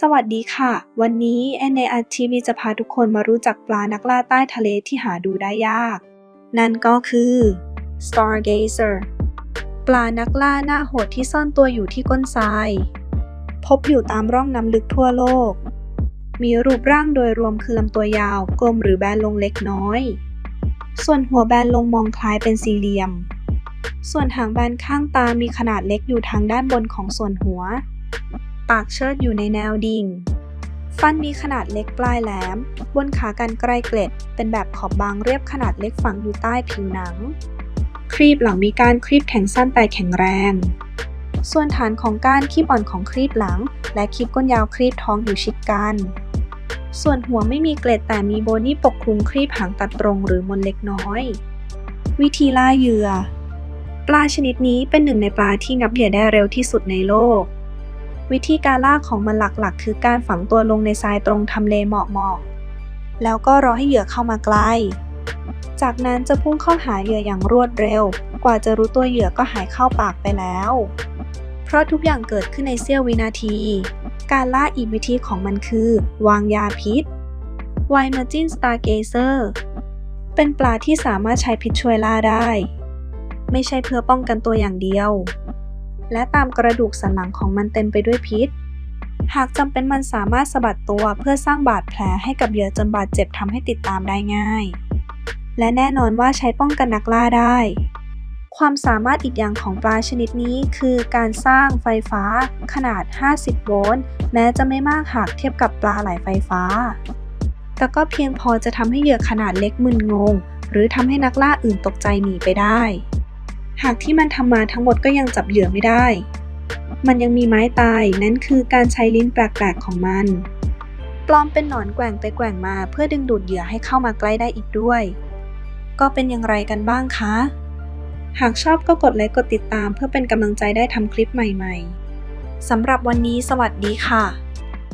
สวัสดีค่ะ วันนี้ NAR TV จะพาทุกคนมารู้จักปลานักล่าใต้ทะเลที่หาดูได้ยาก นั่นก็คือ Stargazer ปลานักล่าหน้าโหดที่ซ่อนตัวอยู่ที่ก้นทราย พบอยู่ตามร่องน้ำลึกทั่วโลก มีรูปร่างโดยรวมคือลำตัวยาว กลมหรือแบนลงเล็กน้อย ส่วนหัวแบนลงมองคล้ายเป็นสี่เหลี่ยม ส่วนหางแบนข้างตามีขนาดเล็กอยู่ทางด้านบนของส่วนหัว ปากเชิดอยู่ในแนวดิ่ง ฟันมีขนาดเล็กปลายแหลม บนขากรรไกรเกล็ด เป็นแบบขอบบางเรียบขนาดเล็กฝังอยู่ใต้ผิวหนัง ครีบหลังมีการครีบแข็งสั้นแต่แข็งแรง ส่วนฐานของก้านครีบอ่อนของครีบหลัง และครีบก้นยาวครีบท้องอยู่ชิดกัน ส่วนหัวไม่มีเกล็ดแต่มีโบนี่ปกคลุมครีบหางตัดตรงหรือมนเล็กน้อย วิธีล่าเหยื่อ ปลาชนิดนี้เป็นหนึ่งในปลาที่งับเหยื่อได้เร็วที่สุดในโลก วิธีการล่าของมันหลักๆ คือการฝังตัวลงในทรายตรงทำเลเหมาะๆแล้วก็รอให้เหยื่อเข้ามาใกล้ จากนั้นจะพุ่งเข้าหาเหยื่ออย่างรวดเร็ว กว่าจะรู้ตัวเหยื่อก็หายเข้าปากไปแล้ว เพราะทุกอย่างเกิดขึ้นในเสี้ยววินาที การล่าอีกวิธีของมันคือ วางยาพิษ w i m a r g i n Stargazer เป็นปลาที่สามารถใช้พิษช่วยล่าได้ ไม่ใช่เพื่อป้องกันตัวอย่างเดียว และตามกระดูกสันหลังของมันเต็มไปด้วยพิษ หากจำเป็นมันสามารถสะบัดตัวเพื่อสร้างบาดแผลให้กับเหยื่อจนบาดเจ็บทำให้ติดตามได้ง่าย และแน่นอนว่าใช้ป้องกันนักล่าได้ ความสามารถอีกอย่างของปลาชนิดนี้คือการสร้างไฟฟ้าขนาด 50 โวลต์แม้จะไม่มากหากเทียบกับปลาไหลไฟฟ้า แต่ก็เพียงพอจะทำให้เหยื่อขนาดเล็กมึนงง หรือทำให้นักล่าอื่นตกใจหนีไปได้ หากที่มันทำมาทั้งหมดก็ยังจับเหยื่อไม่ได้ มันยังมีไม้ตายนั่นคือการใช้ลิ้นแปลกๆของมัน ปลอมเป็นหนอนแกว่งไปแกว่งมาเพื่อดึงดูดเหยื่อให้เข้ามาใกล้ได้อีกด้วย ก็เป็นอย่างไรกันบ้างคะ หากชอบก็กดไลค์กดติดตามเพื่อเป็นกำลังใจได้ทำคลิปใหม่ ๆสำหรับวันนี้สวัสดีค่ะ